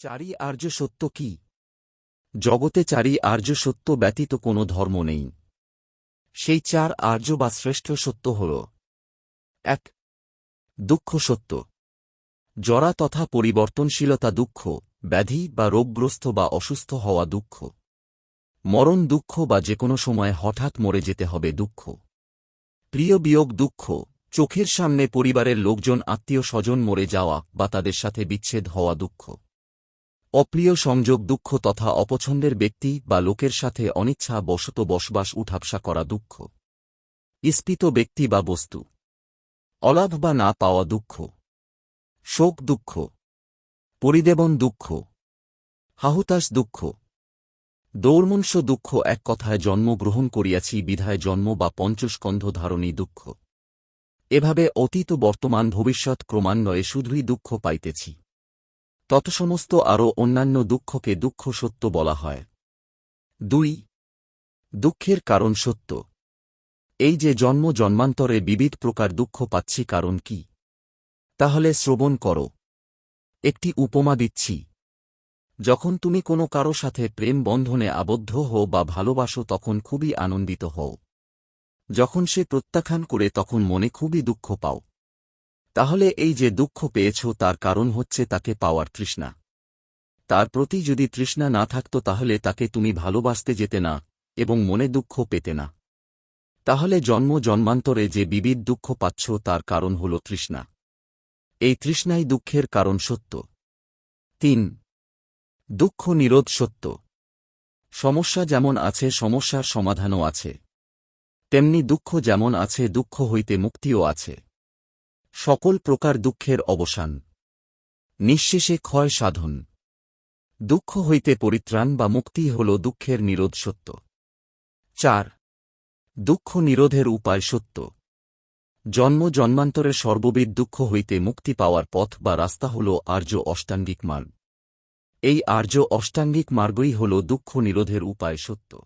চারি আর্য সত্য কি? জগতে চারি আর্য সত্য ব্যতীত কোনো ধর্ম নেই। সেই চার আর্য বা শ্রেষ্ঠ সত্য হল, এক, দুঃখ সত্য। জরা তথা পরিবর্তনশীলতা দুঃখ, ব্যাধি বা রোগগ্রস্ত বা অসুস্থ হওয়া দুঃখ। মরণ দুঃখ বা যে কোনো সময় হঠাৎ মরে যেতে হবে দুঃখ। প্রিয় বিয়োগ দুঃখ, চোখের সামনে পরিবারের লোকজন আত্মীয় স্বজন মরে যাওয়া বা তাদের সাথে বিচ্ছেদ হওয়া দুঃখ। অপ্রিয় সংযোগ দুঃখ তথা অপছন্দের ব্যক্তি বা লোকের সাথে অনিচ্ছা বশত বসবাস উঠাপসা করা দুঃখ। ইস্পিত ব্যক্তি বা বস্তু। অলাভ বা না পাওয়া দুঃখ। শোক দুঃখ। পরিদেবন দুঃখ। হাহুতাস দুঃখ। দৌর্মংস দুঃখ এক কথায় জন্মগ্রহণ করিয়াছি বিধায় জন্ম বা পঞ্চস্কন্ধ ধারণী দুঃখ। এভাবে অতীত বর্তমান ভবিষ্যৎ ক্রমান্বয়ে শুধুই দুঃখ পাইতেছি। তত সমস্ত আরও অন্যান্য দুঃখকে দুঃখ সত্য বলা হয়। দুই, দুঃখের কারণ সত্য। এই যে জন্ম জন্মান্তরে বিবিধ প্রকার দুঃখ পাচ্ছি কারণ কি? তাহলে শ্রবণ করো। একটি উপমা দিচ্ছি। যখন তুমি কোনো কারও সাথে প্রেম বন্ধনে আবদ্ধ হও বা ভালোবাসো তখন খুবই আনন্দিত হও। যখন সে প্রত্যাখ্যান করে তখন মনে খুবই দুঃখ পাও। তাহলে এই যে দুঃখ পেয়েছ তার কারণ হচ্ছে তাকে পাওয়ার তৃষ্ণা। তার প্রতি যদি তৃষ্ণা না থাকত তাহলে তাকে তুমি ভালোবাসতে যেতে না, এবং মনে দুঃখ পেতে না। তাহলে জন্ম জন্মান্তরে যে বিবিধ দুঃখ পাচ্ছ তার কারণ হল তৃষ্ণা। এই তৃষ্ণাই দুঃখের কারণ সত্য। তিন, দুঃখ নিরোধ সত্য। সমস্যা যেমন আছে সমস্যার সমাধানও আছে। তেমনি দুঃখ যেমন আছে দুঃখ হইতে মুক্তিও আছে। সকল প্রকার দুঃখের অবসান। নিঃশেষে ক্ষয় সাধন। দুঃখ হইতে পরিত্রাণ বা মুক্তি হল দুঃখের নিরোধ সত্য। চার। দুঃখ নিরোধের উপায় সত্য। জন্ম জন্মান্তরের সর্ববিদ দুঃখ হইতে মুক্তি পাওয়ার পথ বা রাস্তা হল আর্য অষ্টাঙ্গিক মার্গ। এই আর্য অষ্টাঙ্গিক মার্গই হল দুঃখ নিরোধের উপায় সত্য।